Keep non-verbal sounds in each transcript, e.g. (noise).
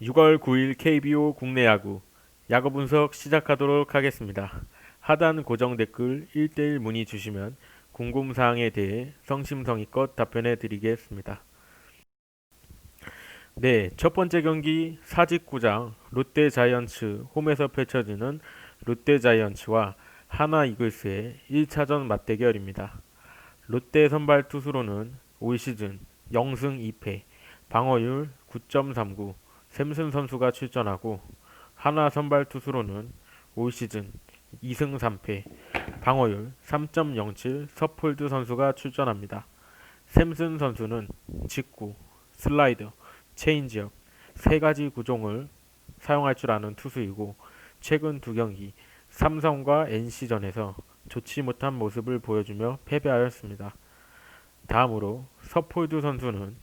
(6월 9일) KBO 국내 야구 야구 분석 시작하도록 하겠습니다. 하단 고정 댓글 1대1 문의 주시면 궁금사항에 대해 성심성의껏 답변해 드리겠습니다. 네, 첫 번째 경기 사직구장 롯데 자이언츠 홈에서 펼쳐지는 롯데 자이언츠와 하나 이글스의 1차전 맞대결입니다. 롯데 선발 투수로는 올 시즌 0승 2패, 방어율 9.39, 샘슨 선수가 출전하고 하나 선발 투수로는 올 시즌 2승 3패, 방어율 3.07 서폴드 선수가 출전합니다. 샘슨 선수는 직구, 슬라이더, 체인지업 세 가지 구종을 사용할 줄 아는 투수이고 최근 두 경기 삼성과 NC전에서 좋지 못한 모습을 보여주며 패배하였습니다. 다음으로 서폴드 선수는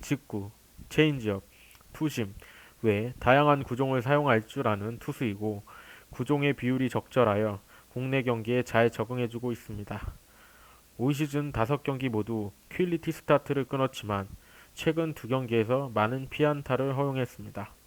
직구, 체인지업, 투심 외 다양한 구종을 사용할 줄 아는 투수이고 구종의 비율이 적절하여 국내 경기에 잘 적응해주고 있습니다. 올 시즌 5경기 모두 퀄리티 스타트를 끊었지만 최근 두 경기에서 많은 피안타를 허용했습니다.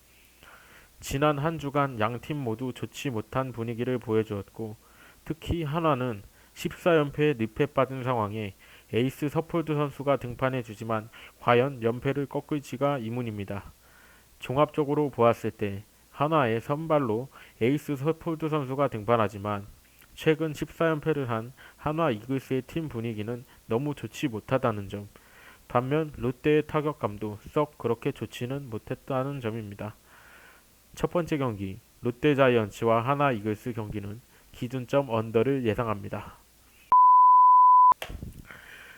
지난 한 주간 양 팀 모두 좋지 못한 분위기를 보여주었고 특히 한화는 14연패에 늪에 빠진 상황에 에이스 서폴드 선수가 등판해 주지만 과연 연패를 꺾을 지가 의문입니다. 종합적으로 보았을 때 한화의 선발로 에이스 서폴드 선수가 등판하지만 최근 14연패를 한 한화 이글스의 팀 분위기는 너무 좋지 못하다는 점 반면 롯데의 타격감도 썩 그렇게 좋지는 못했다는 점입니다. 첫 번째 경기 롯데 자이언츠와 하나 이글스 경기는 기준점 언더를 예상합니다.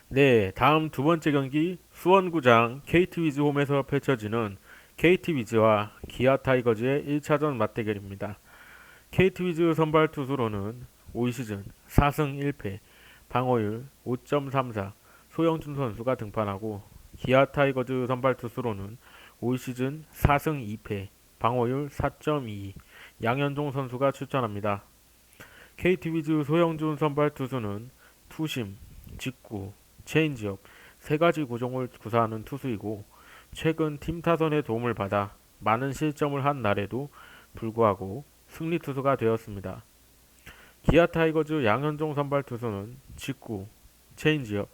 네, 다음 두 번째 경기 수원구장 KT 위즈 홈에서 펼쳐지는 KT 위즈와 기아 타이거즈의 1차전 맞대결입니다. KT 위즈 선발 투수로는 올 시즌 4승 1패, 방어율 5.34, 소영준 선수가 등판하고 기아 타이거즈 선발 투수로는 올 시즌 4승 2패, 방어율 4.22, 양현종 선수가 출전합니다. KT 위즈 소영준 선발 투수는 투심, 직구, 체인지업 세 가지 구종을 구사하는 투수이고 최근 팀 타선의 도움을 받아 많은 실점을 한 날에도 불구하고 승리 투수가 되었습니다. 기아 타이거즈 양현종 선발 투수는 직구, 체인지업,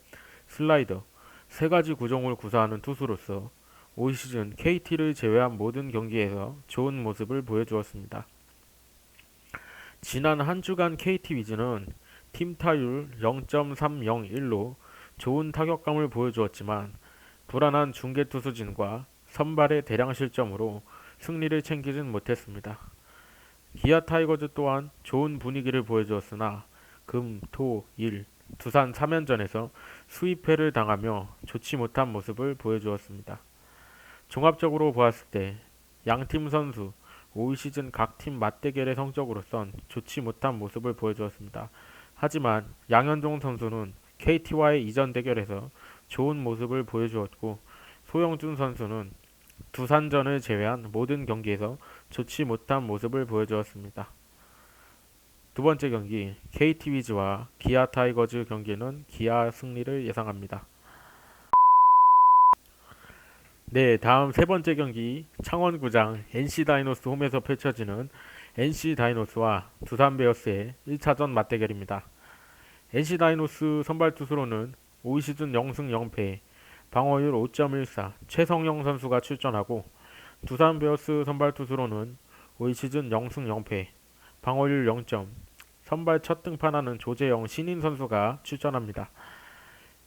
슬라이더 세 가지 구종을 구사하는 투수로서 올 시즌 KT를 제외한 모든 경기에서 좋은 모습을 보여주었습니다. 지난 한 주간 KT 위즈는 팀 타율 0.301로 좋은 타격감을 보여주었지만 불안한 중계 투수진과 선발의 대량 실점으로 승리를 챙기진 못했습니다. 기아 타이거즈 또한 좋은 분위기를 보여주었으나 금, 토, 일 두산 3연전에서 수입패를 당하며 좋지 못한 모습을 보여주었습니다. 종합적으로 보았을 때 양팀 선수 올 시즌 각 팀 맞대결의 성적으로선 좋지 못한 모습을 보여주었습니다. 하지만 양현종 선수는 KT와의 이전 대결에서 좋은 모습을 보여주었고 소영준 선수는 두산전을 제외한 모든 경기에서 좋지 못한 모습을 보여주었습니다. 두 번째 경기 KT 위즈와 기아 타이거즈 경기는 기아 승리를 예상합니다. 네, 다음 세 번째 경기 창원구장 NC 다이노스 홈에서 펼쳐지는 NC 다이노스와 두산 베어스의 1차전 맞대결입니다. NC 다이노스 선발 투수로는 올 시즌 0승 0패, 방어율 5.14 최성영 선수가 출전하고 두산 베어스 선발 투수로는 올 시즌 0승 0패, 방어율 0점, 선발 첫 등판하는 조재영 신인 선수가 출전합니다.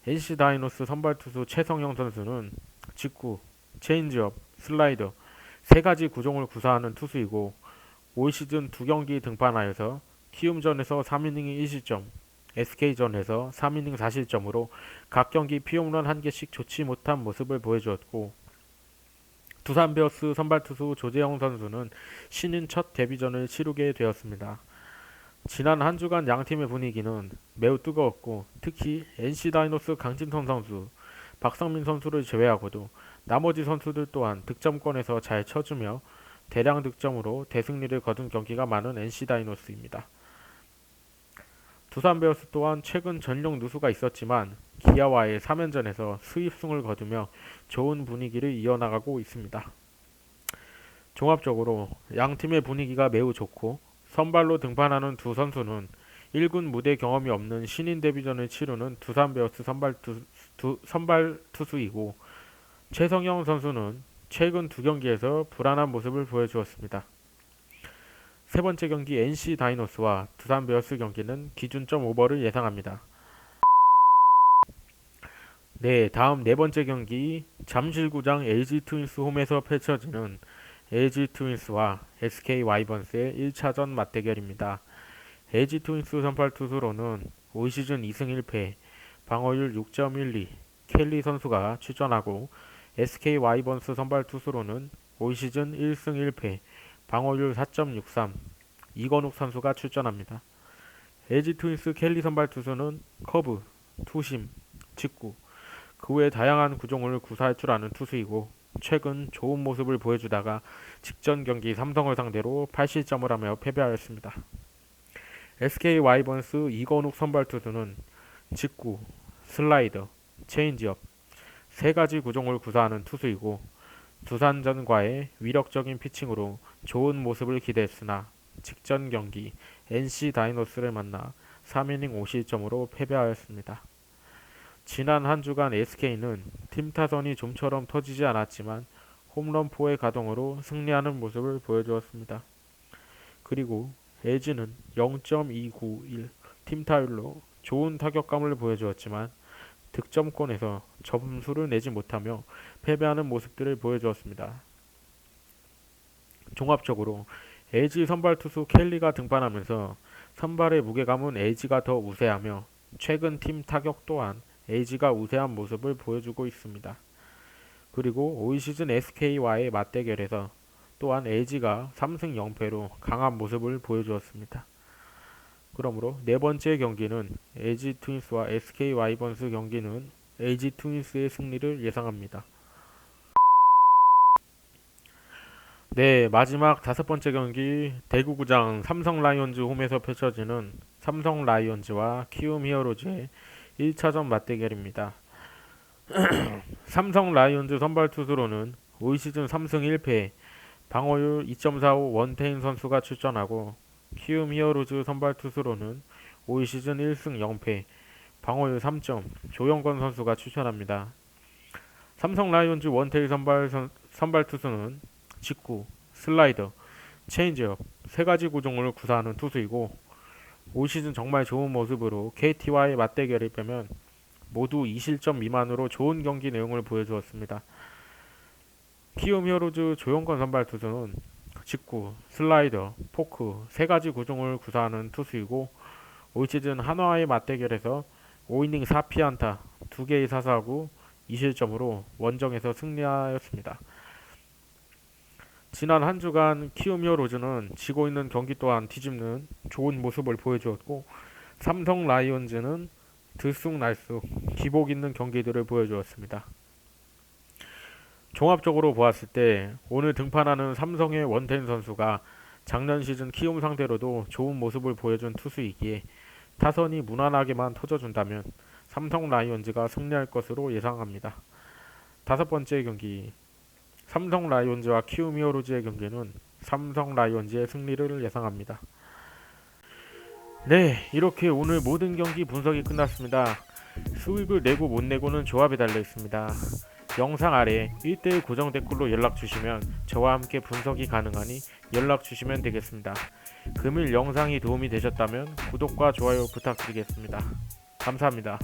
NC 다이노스 선발 투수 최성영 선수는 직구, 체인지업, 슬라이더 세 가지 구종을 구사하는 투수이고 올 시즌 두 경기 등판하여서 키움전에서 3이닝 1실점, SK전에서 3이닝 4실점으로 각 경기 피홈런 한 개씩 좋지 못한 모습을 보여주었고 두산 베어스 선발 투수 조재영 선수는 신인 첫 데뷔전을 치르게 되었습니다. 지난 한 주간 양 팀의 분위기는 매우 뜨거웠고 특히 NC 다이노스 강진성 선수, 박성민 선수를 제외하고도 나머지 선수들 또한 득점권에서 잘 쳐주며 대량 득점으로 대승리를 거둔 경기가 많은 NC 다이노스입니다. 두산 베어스 또한 최근 전력 누수가 있었지만 기아와의 3연전에서 수입승을 거두며 좋은 분위기를 이어나가고 있습니다. 종합적으로 양 팀의 분위기가 매우 좋고 선발로 등판하는 두 선수는 1군 무대 경험이 없는 신인 데뷔전을 치르는 두산 베어스 선발, 투, 두, 선발 투수이고 최성영 선수는 최근 두 경기에서 불안한 모습을 보여주었습니다. 세 번째 경기 NC 다이노스와 두산 베어스 경기는 기준점 오버를 예상합니다. 네, 다음 네 번째 경기 잠실구장 LG 트윈스 홈에서 펼쳐지는 LG 트윈스와 SK 와이번스의 1차전 맞대결입니다. LG 트윈스 선발 투수로는 올 시즌 2승 1패, 방어율 6.12, 켈리 선수가 출전하고 SK 와이번스 선발 투수로는 올 시즌 1승 1패, 방어율 4.63, 이건욱 선수가 출전합니다. LG 트윈스 켈리 선발 투수는 커브, 투심, 직구, 그 외 다양한 구종을 구사할 줄 아는 투수이고 최근 좋은 모습을 보여주다가 직전 경기 삼성을 상대로 8실점을 하며 패배하였습니다. SK 와이번스 이건욱 선발 투수는 직구, 슬라이더, 체인지업 세 가지 구종을 구사하는 투수이고 두산전과의 위력적인 피칭으로 좋은 모습을 기대했으나 직전 경기 NC 다이노스를 만나 3이닝 5실점으로 패배하였습니다. 지난 한 주간 SK는 팀 타선이 좀처럼 터지지 않았지만 홈런포의 가동으로 승리하는 모습을 보여주었습니다. 그리고 LG는 0.291 팀 타율로 좋은 타격감을 보여주었지만 득점권에서 점수를 내지 못하며 패배하는 모습들을 보여주었습니다. 종합적으로 LG 선발 투수 켈리가 등판하면서 선발의 무게감은 LG가 더 우세하며 최근 팀 타격 또한 LG가 우세한 모습을 보여주고 있습니다. 그리고 올 시즌 SK와의 맞대결에서 또한 LG가 3승 0패로 강한 모습을 보여주었습니다. 그러므로 네 번째 경기는 LG 트윈스와 SK 와이번스 경기는 LG 트윈스의 승리를 예상합니다. 네, 마지막 다섯 번째 경기 대구구장 삼성 라이온즈 홈에서 펼쳐지는 삼성 라이온즈와 키움 히어로즈의 1차전 맞대결입니다. (clears throat) 삼성 라이온즈 선발 투수로는 올 시즌 3승 1패, 방어율 2.45 원태인 선수가 출전하고 키움 히어로즈 선발 투수로는 올 시즌 1승 0패, 방어율 3점 조영건 선수가 출전합니다. 삼성 라이온즈 원태인 선발 선, 선발 투수는 직구, 슬라이더, 체인지업 세 가지 구종을 구사하는 투수이고 올 시즌 정말 좋은 모습으로 KT와의 맞대결을 빼면 모두 2실점 미만으로 좋은 경기 내용을 보여주었습니다. 키움 히어로즈 조용건 선발 투수는 직구, 슬라이더, 포크 세 가지 구종을 구사하는 투수이고 올 시즌 한화의 맞대결에서 5이닝 4피안타 2개의 사사구 2실점으로 원정에서 승리하였습니다. 지난 한 주간 키움 히어로즈는 지고 있는 경기 또한 뒤집는 좋은 모습을 보여주었고 삼성 라이온즈는 들쑥날쑥 기복 있는 경기들을 보여주었습니다. 종합적으로 보았을 때 오늘 등판하는 삼성의 원텐 선수가 작년 시즌 키움 상대로도 좋은 모습을 보여준 투수이기에 타선이 무난하게만 터져준다면 삼성 라이온즈가 승리할 것으로 예상합니다. 다섯 번째 경기 삼성 라이온즈와 키움 히어로즈의 경기는 삼성 라이온즈의 승리를 예상합니다. 네, 이렇게 오늘 모든 경기 분석이 끝났습니다. 수익을 내고 못 내고는 조합에 달려 있습니다. 영상 아래 1대1 고정 댓글로 연락 주시면 저와 함께 분석이 가능하니 연락 주시면 되겠습니다. 금일 영상이 도움이 되셨다면 구독과 좋아요 부탁드리겠습니다. 감사합니다.